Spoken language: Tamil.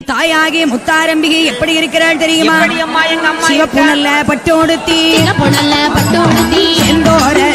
தாயாகி முத்தாரம்பிகை எப்படி இருக்கிறாள் தெரியுமா? எப்படி அம்மா பட்டோடுத்தி. அம்மா